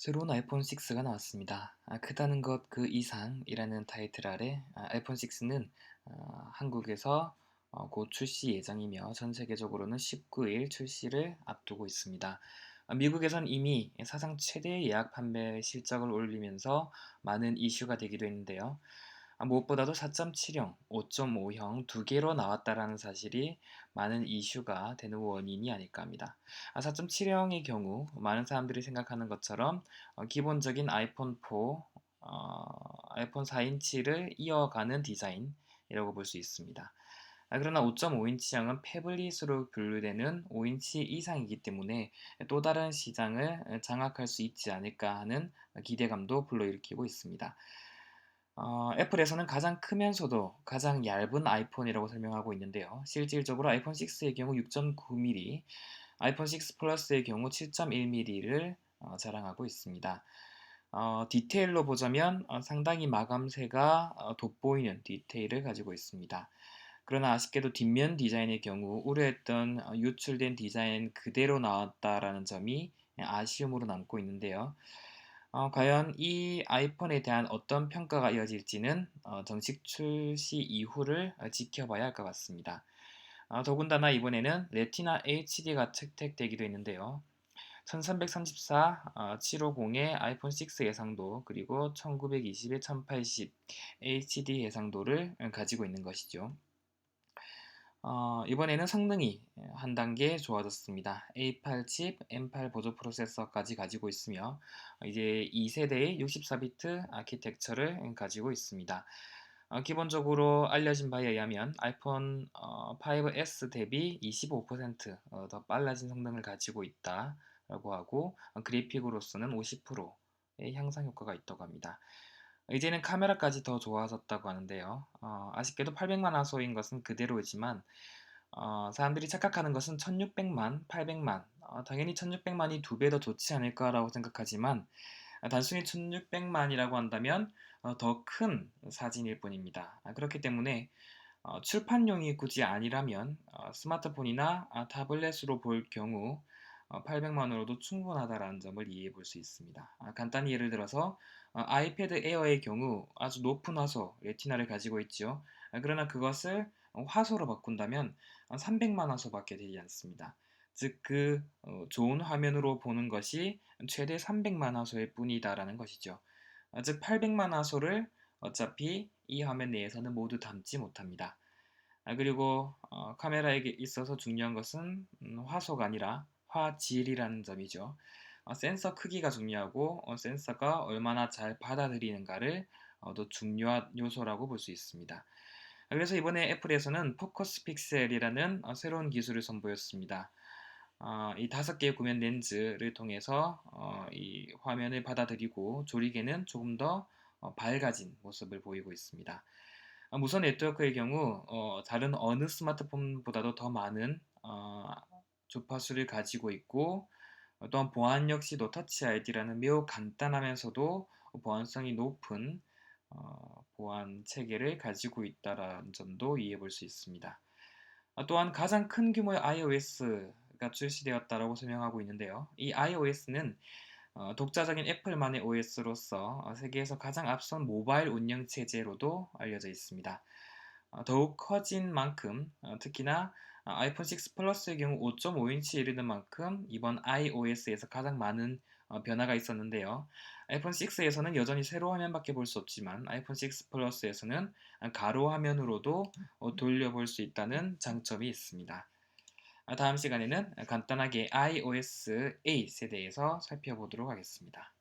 새로운 아이폰 6가 나왔습니다. 아, 크다는 것 그 이상이라는 타이틀 아래 아, 아이폰 6는 어, 한국에서 어, 곧 출시 예정이며 전 세계적으로는 19일 출시를 앞두고 있습니다. 아, 미국에선 이미 사상 최대 예약 판매 실적을 올리면서 많은 이슈가 되기도 했는데요. 아, 무엇보다도 4.7형, 5.5형 두 개로 나왔다라는 사실이 많은 이슈가 되는 원인이 아닐까 합니다. 4.7형의 경우 많은 사람들이 생각하는 것처럼 어, 기본적인 아이폰 4, 어, 아이폰 4인치를 이어가는 디자인이라고 볼 수 있습니다. 아, 그러나 5.5인치형은 패블릿으로 분류되는 5인치 이상이기 때문에 또 다른 시장을 장악할 수 있지 않을까 하는 기대감도 불러일으키고 있습니다. 어, 애플에서는 가장 크면서도 가장 얇은 아이폰이라고 설명하고 있는데요. 실질적으로 아이폰 6의 경우 6.9mm, 아이폰 6 플러스의 경우 7.1mm를 어, 자랑하고 있습니다. 어, 디테일로 보자면 어, 상당히 마감새가 어, 돋보이는 디테일을 가지고 있습니다. 그러나 아쉽게도 뒷면 디자인의 경우 우려했던 어, 유출된 디자인 그대로 나왔다라는 점이 아쉬움으로 남고 있는데요. 어, 과연 이 아이폰에 대한 어떤 평가가 이어질지는 어, 정식 출시 이후를 어, 지켜봐야 할 것 같습니다. 어, 더군다나 이번에는 레티나 HD가 채택되기도 했는데요. 1334, 어, 750의 아이폰 6 예상도 그리고 1920의 1080 HD 해상도를 가지고 있는 것이죠. 어, 이번에는 성능이 한 단계 좋아졌습니다. A8 칩, M8 보조 프로세서까지 가지고 있으며 이제 2세대의 64비트 아키텍처를 가지고 있습니다. 어, 기본적으로 알려진 바에 의하면 아이폰 어, 5S 대비 25%더 어, 빨라진 성능을 가지고 있다라고 하고 어, 그래픽으로서는 50%의 향상 효과가 있다고 합니다. 이제는 카메라까지 더 좋아졌다고 하는데요. 어, 아쉽게도 800만 화소인 것은 그대로이지만 어, 사람들이 착각하는 것은 1600만, 800만 어, 당연히 1600만이 두 배 더 좋지 않을까라고 생각하지만 어, 단순히 1600만이라고 한다면 어, 더큰 사진일 뿐입니다. 아, 그렇기 때문에 어, 출판용이 굳이 아니라면 스마트폰이나 아, 타블렛으로 볼 경우 800만으로도 충분하다라는 점을 이해해 볼 수 있습니다. 아, 간단히 예를 들어서 어, 아이패드 에어의 경우 아주 높은 화소 레티나를 가지고 있죠. 아, 그러나 그것을 화소로 바꾼다면 300만 화소밖에 되지 않습니다. 즉, 그 어, 좋은 화면으로 보는 것이 최대 300만 화소일 뿐이다라는 것이죠. 아, 즉, 800만 화소를 어차피 이 화면 내에서는 모두 담지 못합니다. 그리고 어, 카메라에 있어서 중요한 것은 음, 화소가 아니라 화질이라는 점이죠. 어, 센서 크기가 중요하고 어, 센서가 얼마나 잘 받아들이는가를 어, 더 중요한 요소라고 볼 수 있습니다. 그래서 이번에 애플에서는 포커스 픽셀이라는 어, 새로운 기술을 선보였습니다. 어, 이 다섯 개의 구면 렌즈를 통해서 어, 이 화면을 받아들이고 조리개는 조금 더 어, 밝아진 모습을 보이고 있습니다. 어, 무선 네트워크의 경우 어, 다른 어느 스마트폰보다도 더 많은 어, 주파수를 가지고 있고 또한 보안 역시도 터치 아이디라는 매우 간단하면서도 보안성이 높은 어, 보안 체계를 가지고 있다는 점도 이해해 볼 수 있습니다. 아, 또한 가장 큰 규모의 iOS가 출시되었다고 설명하고 있는데요. 이 iOS는 어, 독자적인 애플만의 OS로서 어, 세계에서 가장 앞선 모바일 운영 체제로도 알려져 있습니다. 어, 더욱 커진 만큼 어, 특히나 어, 아이폰 6 플러스의 경우 5.5인치에 이르는 만큼 이번 iOS에서 가장 많은 변화가 있었는데요. 아이폰 6에서는 여전히 세로 화면밖에 볼 수 없지만 아이폰 6 플러스에서는 가로 화면으로도 돌려볼 수 있다는 장점이 있습니다. 다음 시간에는 간단하게 iOS A 세대에서 살펴보도록 하겠습니다.